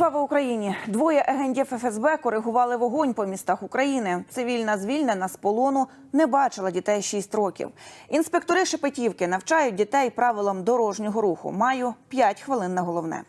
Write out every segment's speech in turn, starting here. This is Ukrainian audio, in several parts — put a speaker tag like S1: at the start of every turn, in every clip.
S1: Слава Україні! Двоє агентів ФСБ коригували вогонь по містах України. Цивільна звільнена з полону не бачила дітей 6 років. Інспектори Шепетівки навчають дітей правилам дорожнього руху. Маю 5 хвилин на головне.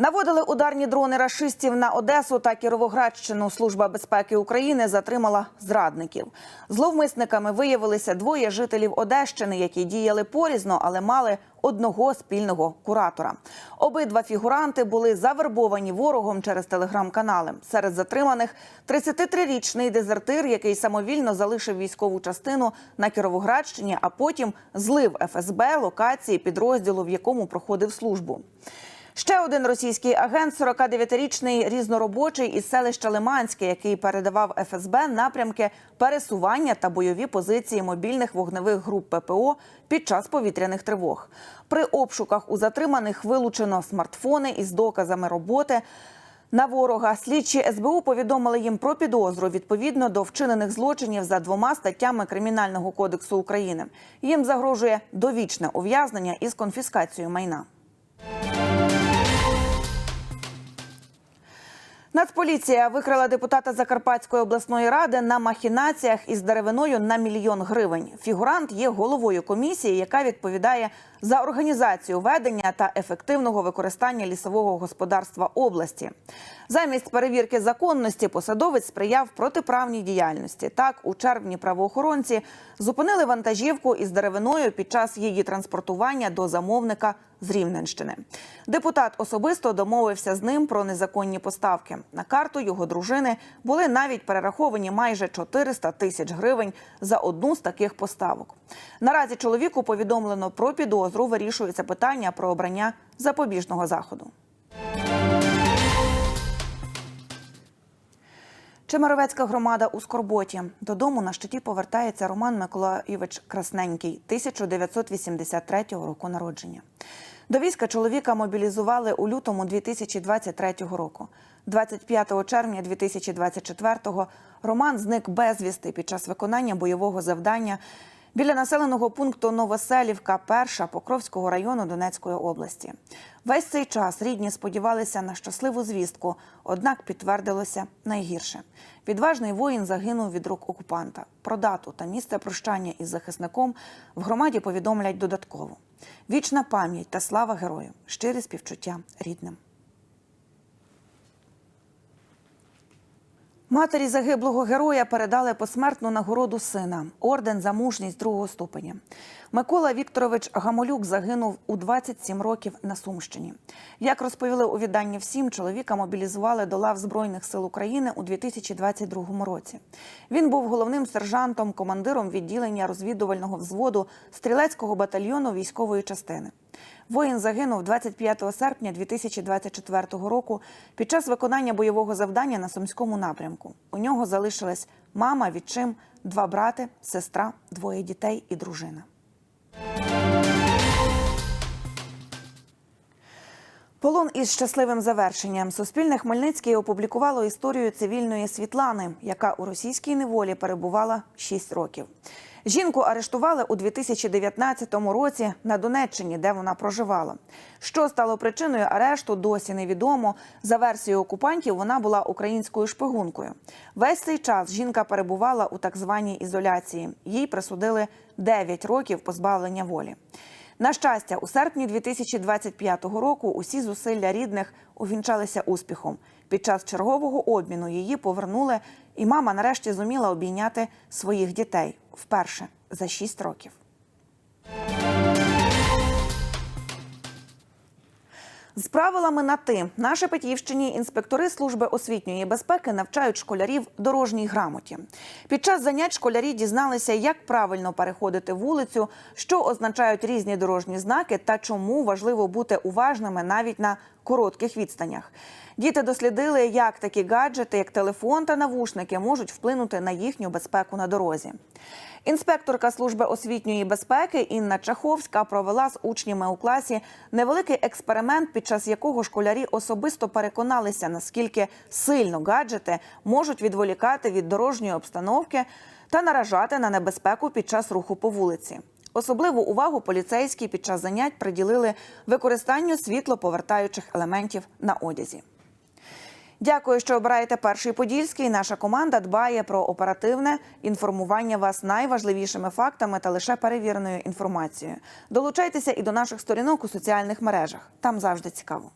S1: Наводили ударні дрони рашистів на Одесу та Кіровоградщину. Служба безпеки України затримала зрадників. Зловмисниками виявилися двоє жителів Одещини, які діяли порізно, але мали одного спільного куратора. Обидва фігуранти були завербовані ворогом через телеграм-канали. Серед затриманих 33-річний дезертир, який самовільно залишив військову частину на Кіровоградщині, а потім злив ФСБ локації підрозділу, в якому проходив службу. Ще один російський агент, 49-річний різноробочий із селища Лиманське, який передавав ФСБ напрямки пересування та бойові позиції мобільних вогневих груп ППО під час повітряних тривог. При обшуках у затриманих вилучено смартфони із доказами роботи. На ворога слідчі СБУ повідомили їм про підозру відповідно до вчинених злочинів за двома статтями Кримінального кодексу України. Їм загрожує довічне ув'язнення із конфіскацією майна. Нацполіція викрила депутата Закарпатської обласної ради на махінаціях із деревиною на мільйон гривень. Фігурант є головою комісії, яка відповідає за організацію ведення та ефективного використання лісового господарства області. Замість перевірки законності посадовець сприяв протиправній діяльності. Так, у червні правоохоронці зупинили вантажівку із деревиною під час її транспортування до замовника з Рівненщини. Депутат особисто домовився з ним про незаконні поставки. На карту його дружини були навіть перераховані майже 400 тисяч гривень за одну з таких поставок. Наразі чоловіку повідомлено про підозру. Вирішується питання про обрання запобіжного заходу. Чемеровецька громада у Скорботі. Додому на щиті повертається Роман Миколаївич Красненький, 1983 року народження. До війська чоловіка мобілізували у лютому 2023 року. 25 червня 2024 року Роман зник безвісти під час виконання бойового завдання біля населеного пункту Новоселівка, перша Покровського району Донецької області. Весь цей час рідні сподівалися на щасливу звістку, однак підтвердилося найгірше. Відважний воїн загинув від рук окупанта. Про дату та місце прощання із захисником в громаді повідомлять додатково. Вічна пам'ять та слава герою, щирі співчуття рідним. Матері загиблого героя передали посмертну нагороду сина орден за мужність другого ступеня. Микола Вікторович Гамолюк загинув у 27 років на Сумщині. Як розповіли у відданні всім, чоловіка мобілізували до лав Збройних сил України у 2022 році. Він був головним сержантом, командиром відділення розвідувального взводу стрілецького батальйону військової частини. Воїн загинув 25 серпня 2024 року під час виконання бойового завдання на сумському напрямку. У нього залишилась мама, відчим, два брати, сестра, двоє дітей і дружина. Полон із щасливим завершенням. Суспільне Хмельницький опублікувало історію цивільної Світлани, яка у російській неволі перебувала 6 років. Жінку арештували у 2019 році на Донеччині, де вона проживала. Що стало причиною арешту, досі невідомо. За версією окупантів, вона була українською шпигункою. Весь цей час жінка перебувала у так званій ізоляції. Їй присудили 9 років позбавлення волі. На щастя, у серпні 2025 року усі зусилля рідних увінчалися успіхом. Під час чергового обміну її повернули, і мама нарешті зуміла обійняти своїх дітей вперше за 6 років. З правилами на ти наші Петівщині інспектори служби освітньої безпеки навчають школярів дорожній грамоті. Під час занять школярі дізналися, як правильно переходити вулицю, що означають різні дорожні знаки та чому важливо бути уважними навіть на коротких відстанях. Діти дослідили, як такі гаджети, як телефон та навушники, можуть вплинути на їхню безпеку на дорозі. Інспекторка служби освітньої безпеки Інна Чаховська провела з учнями у класі невеликий експеримент, під час якого школярі особисто переконалися, наскільки сильно гаджети можуть відволікати від дорожньої обстановки та наражати на небезпеку під час руху по вулиці. Особливу увагу поліцейські під час занять приділили використанню світлоповертаючих елементів на одязі. Дякую, що обираєте перший подільський. Наша команда дбає про оперативне інформування вас найважливішими фактами та лише перевіреною інформацією. Долучайтеся і до наших сторінок у соціальних мережах. Там завжди цікаво.